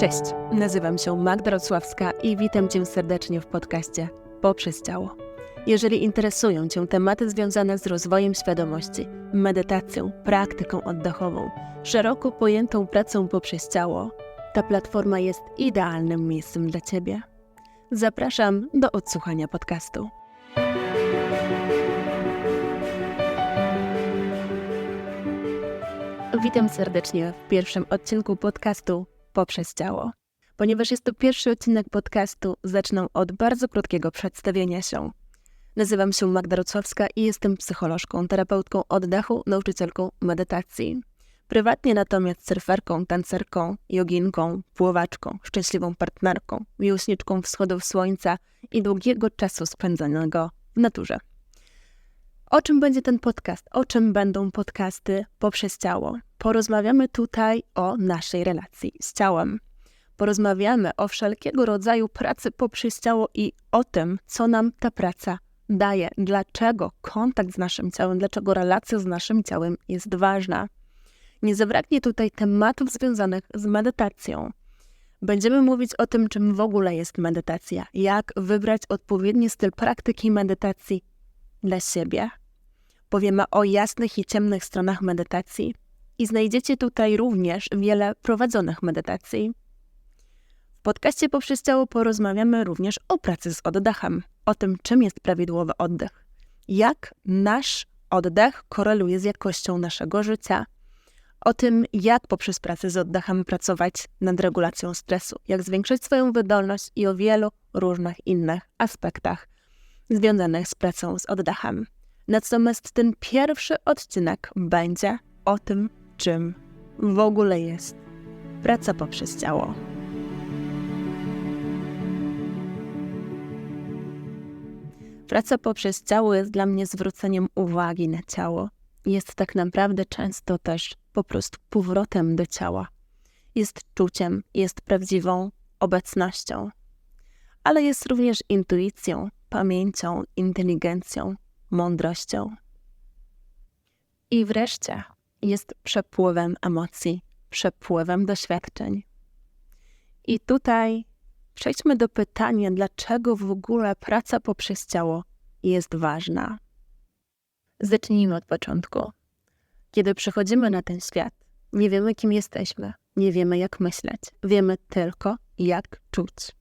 Cześć, nazywam się Magda Rocławska i witam Cię serdecznie w podcaście Poprzez Ciało. Jeżeli interesują Cię tematy związane z rozwojem świadomości, medytacją, praktyką oddechową, szeroko pojętą pracą poprzez ciało, ta platforma jest idealnym miejscem dla Ciebie. Zapraszam do odsłuchania podcastu. Witam serdecznie w pierwszym odcinku podcastu Poprzez Ciało. Ponieważ jest to pierwszy odcinek podcastu, zacznę od bardzo krótkiego przedstawienia się. Nazywam się Magda Rocławska i jestem psycholożką, terapeutką oddechu, nauczycielką medytacji. Prywatnie natomiast surferką, tancerką, joginką, płowaczką, szczęśliwą partnerką, miłośniczką wschodów słońca i długiego czasu spędzonego w naturze. O czym będzie ten podcast? O czym będą podcasty poprzez ciało? Porozmawiamy tutaj o naszej relacji z ciałem. Porozmawiamy o wszelkiego rodzaju pracy poprzez ciało i o tym, co nam ta praca daje, dlaczego kontakt z naszym ciałem, dlaczego relacja z naszym ciałem jest ważna. Nie zabraknie tutaj tematów związanych z medytacją. Będziemy mówić o tym, czym w ogóle jest medytacja, jak wybrać odpowiedni styl praktyki medytacji dla siebie. Powiemy o jasnych i ciemnych stronach medytacji i znajdziecie tutaj również wiele prowadzonych medytacji. W podcaście Poprzez Ciało porozmawiamy również o pracy z oddechem, o tym, czym jest prawidłowy oddech, jak nasz oddech koreluje z jakością naszego życia, o tym, jak poprzez pracę z oddechem pracować nad regulacją stresu, jak zwiększyć swoją wydolność i o wielu różnych innych aspektach związanych z pracą z oddechem. Natomiast ten pierwszy odcinek będzie o tym, czym w ogóle jest praca poprzez ciało. Praca poprzez ciało jest dla mnie zwróceniem uwagi na ciało. Jest tak naprawdę często też po prostu powrotem do ciała. Jest czuciem, jest prawdziwą obecnością, ale jest również intuicją, pamięcią, inteligencją, mądrością. I wreszcie jest przepływem emocji, przepływem doświadczeń. I tutaj przejdźmy do pytania, dlaczego w ogóle praca poprzez ciało jest ważna. Zacznijmy od początku. Kiedy przychodzimy na ten świat, nie wiemy, kim jesteśmy, nie wiemy, jak myśleć, wiemy tylko, jak czuć.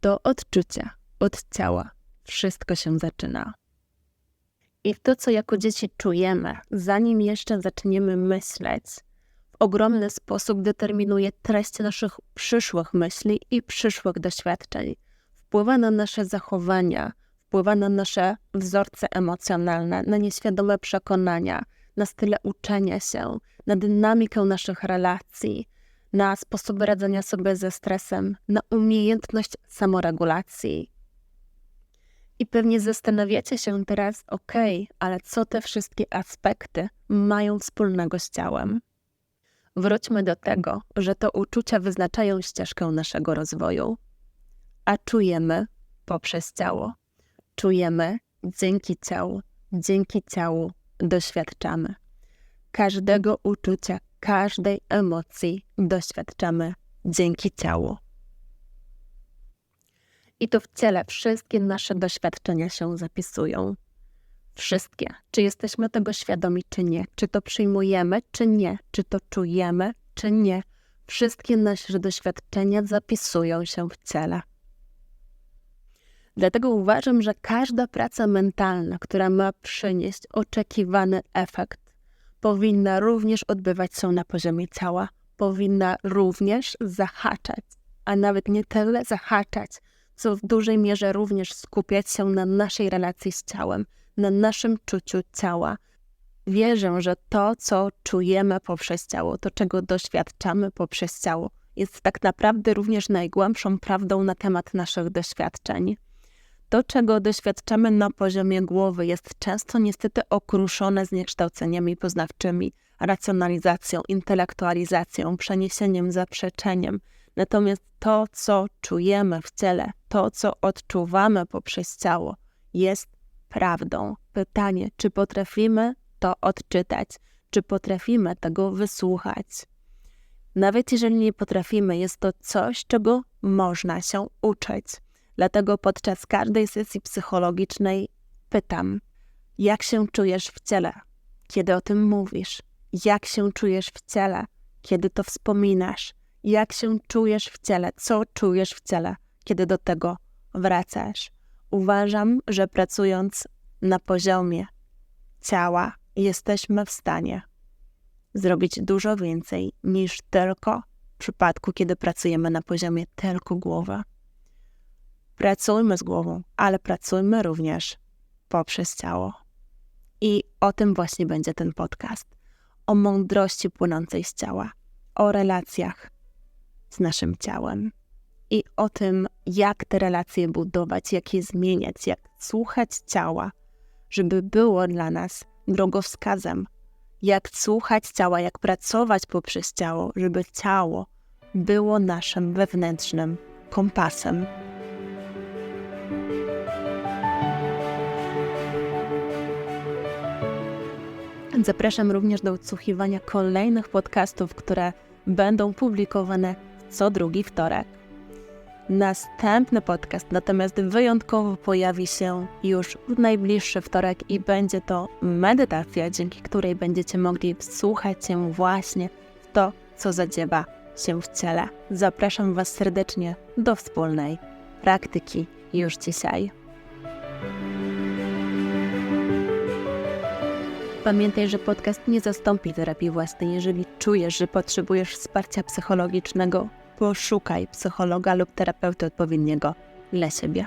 To odczucia, od ciała, wszystko się zaczyna. I to, co jako dzieci czujemy, zanim jeszcze zaczniemy myśleć, w ogromny sposób determinuje treść naszych przyszłych myśli i przyszłych doświadczeń. Wpływa na nasze zachowania, wpływa na nasze wzorce emocjonalne, na nieświadome przekonania, na style uczenia się, na dynamikę naszych relacji, na sposoby radzenia sobie ze stresem, na umiejętność samoregulacji. I pewnie zastanawiacie się teraz, ok, ale co te wszystkie aspekty mają wspólnego z ciałem? Wróćmy do tego, że to uczucia wyznaczają ścieżkę naszego rozwoju, a czujemy poprzez ciało. Czujemy dzięki ciału, dzięki ciału doświadczamy. Każdego uczucia, każdej emocji doświadczamy dzięki ciału. I to w ciele wszystkie nasze doświadczenia się zapisują. Wszystkie. Czy jesteśmy tego świadomi, czy nie? Czy to przyjmujemy, czy nie? Czy to czujemy, czy nie? Wszystkie nasze doświadczenia zapisują się w ciele. Dlatego uważam, że każda praca mentalna, która ma przynieść oczekiwany efekt, powinna również odbywać się na poziomie ciała, powinna również zahaczać, a nawet nie tyle zahaczać, co w dużej mierze również skupiać się na naszej relacji z ciałem, na naszym czuciu ciała. Wierzę, że to, co czujemy poprzez ciało, to, czego doświadczamy poprzez ciało, jest tak naprawdę również najgłębszą prawdą na temat naszych doświadczeń. To, czego doświadczamy na poziomie głowy, jest często niestety okruszone zniekształceniami poznawczymi, racjonalizacją, intelektualizacją, przeniesieniem, zaprzeczeniem. Natomiast to, co czujemy w ciele, to, co odczuwamy poprzez ciało, jest prawdą. Pytanie, czy potrafimy to odczytać, czy potrafimy tego wysłuchać. Nawet jeżeli nie potrafimy, jest to coś, czego można się uczyć. Dlatego podczas każdej sesji psychologicznej pytam, jak się czujesz w ciele, kiedy o tym mówisz? Jak się czujesz w ciele, kiedy to wspominasz? Jak się czujesz w ciele? Co czujesz w ciele, kiedy do tego wracasz? Uważam, że pracując na poziomie ciała, jesteśmy w stanie zrobić dużo więcej niż tylko w przypadku, kiedy pracujemy na poziomie tylko głowy. Pracujmy z głową, ale pracujmy również poprzez ciało. I o tym właśnie będzie ten podcast. O mądrości płynącej z ciała, o relacjach z naszym ciałem i o tym, jak te relacje budować, jak je zmieniać, jak słuchać ciała, żeby było dla nas drogowskazem, jak słuchać ciała, jak pracować poprzez ciało, żeby ciało było naszym wewnętrznym kompasem. Zapraszam również do odsłuchiwania kolejnych podcastów, które będą publikowane co drugi wtorek. Następny podcast natomiast wyjątkowo pojawi się już w najbliższy wtorek i będzie to medytacja, dzięki której będziecie mogli wsłuchać się właśnie w to, co zadziewa się w ciele. Zapraszam Was serdecznie do wspólnej praktyki już dzisiaj. Pamiętaj, że podcast nie zastąpi terapii własnej. Jeżeli czujesz, że potrzebujesz wsparcia psychologicznego, poszukaj psychologa lub terapeuty odpowiedniego dla siebie.